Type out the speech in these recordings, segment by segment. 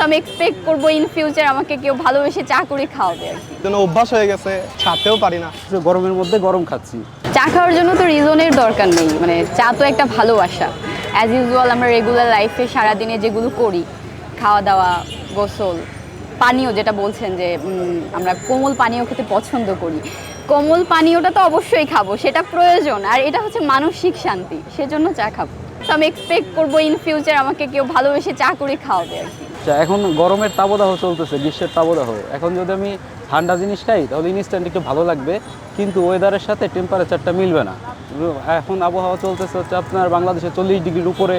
তো আমি এক্সপেক্ট করব ইন ফিউচার আমাকে কেউ ভালোবেসে চা করে খাওয়াবে আর কি। জন্য অভ্যাস হয়ে গেছে ছাড়তেও পারি না। গরমের মধ্যে গরম খাচ্ছি। চা খাওয়ার জন্য তো রিজনের দরকার নেই মানে চা তো একটা ভালোবাসা। অ্যাজ ইউজুয়াল আমরা রেগুলার লাইফে সারাদিনে যেগুলো করি খাওয়া দাওয়া গোসল পানীয় যেটা বলছেন যে আমরা কোমল পানীয় খেতে পছন্দ করি। কোমল পানীয়টা তো অবশ্যই খাব সেটা প্রয়োজন। আর এটা হচ্ছে মানসিক শান্তি সেজন্য চা খাব। তো আমি এক্সপেক্ট করব ইন ফিউচার আমাকে কেউ ভালোবেসে চা করে খাওয়াবে আর কি। আচ্ছা এখন গরমের তাবদাহ চলতেছে, গ্রীষ্মের তাবদাহ এখন যদি আমি ঠান্ডা জিনিস খাই, তাহলে ইনস্ট্যান্ট একটু ভালো লাগবে, কিন্তু ওয়েদারের সাথে টেম্পারেচারটা মিলবে না। এখন আবহাওয়া চলতেছে হচ্ছে আপনার বাংলাদেশে চল্লিশ ডিগ্রির উপরে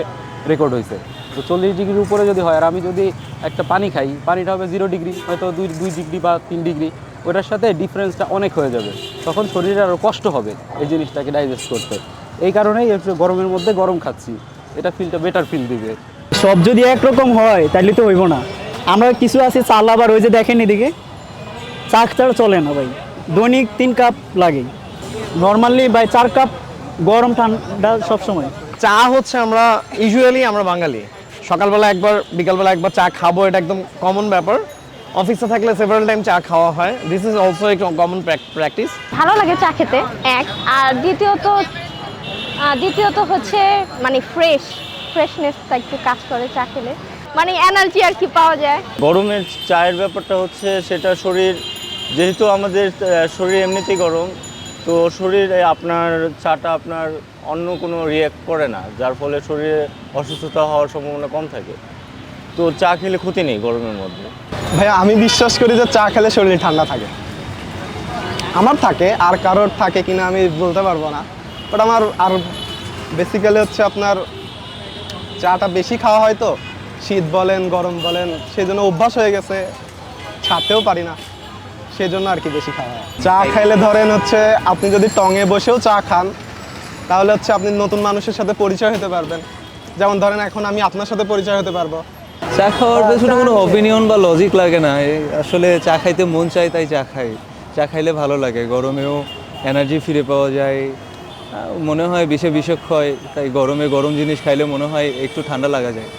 রেকর্ড হয়েছে। তো চল্লিশ ডিগ্রির উপরে যদি হয়, আর আমি যদি একটা পানি খাই, পানিটা হবে জিরো ডিগ্রি হয়তো দুই দুই ডিগ্রি বা তিন ডিগ্রি ওটার সাথে ডিফারেন্সটা অনেক হয়ে যাবে। তখন শরীরে আরও কষ্ট হবে এই জিনিসটাকে ডাইজেস্ট করতে। এই কারণেই গরমের মধ্যে গরম খাচ্ছি। এটা ফিলটা বেটার ফিল দিবে। সব যদি একরকম হয় তাহলে তো হইব না। আমরা কিছু আছে চাল আবার ওই যে দেখেন এদিকে। চা ছাড়া চলে না ভাই। দৈনিক তিন কাপ লাগে। নর্মালি ভাই চার কাপ গরম ঠান্ডা সবসময়। চা হচ্ছে আমরা ইউজুয়ালি আমরা বাঙালি। সকালবেলা একবার বিকালবেলা একবার চা খাব এটা একদম কমন ব্যাপার। অফিসে থাকলে সেভারাল টাইম চা খাওয়া হয়। দিস ইজ অলসো একটু কমন প্র্যাকটিস ভালো লাগে চা খেতে এক। আর দ্বিতীয়ত দ্বিতীয়ত হচ্ছে মানে ফ্রেশ ফ্রেশনেসটা একটু কাজ করে চা খেলে। মানে এনার্জি আর কি পাওয়া যায়। গরমের চায়ের ব্যাপারটা হচ্ছে সেটা শরীর যেহেতু আমাদের শরীর এমনিতেই গরম তো শরীরে আপনার চাটা আপনার অন্য কোনো রিয়াক্ট করে না যার ফলে শরীরে অসুস্থতা হওয়ার সম্ভাবনা কম থাকে। তো চা খেলে ক্ষতি নেই গরমের মধ্যে। ভাইয়া আমি বিশ্বাস করি যে চা খেলে শরীর ঠান্ডা থাকে। আমার থাকে আর কারোর থাকে কিনা আমি বলতে পারব না বাট আমার আর বেসিক্যালি হচ্ছে আপনার চাটা বেশি খাওয়া হয় তো। শীত বলেন গরম বলেন সেই জন্য অভ্যাস হয়ে গেছে। ছাড়তেও পারি না সেই জন্য আর কি বেশি খাওয়া হয়। চা খাইলে ধরেন হচ্ছে আপনি যদি টঙে বসেও চা খান তাহলে হচ্ছে আপনি নতুন মানুষের সাথে পরিচয় হতে পারবেন। যেমন ধরেন এখন আমি আপনার সাথে পরিচয় হতে পারব। চা খাওয়ার পেছনে কোনো অপিনিয়ন বা লজিক লাগে না আসলে চা খাইতে মন চাই তাই চা খাই। চা খাইলে ভালো লাগে গরমেও এনার্জি ফিরে পাওয়া যায় মনে হয় বিষে বিষক্ষয় তাই গরমে গরম জিনিস খাইলে মনে হয় একটু ঠান্ডা লাগা যায়।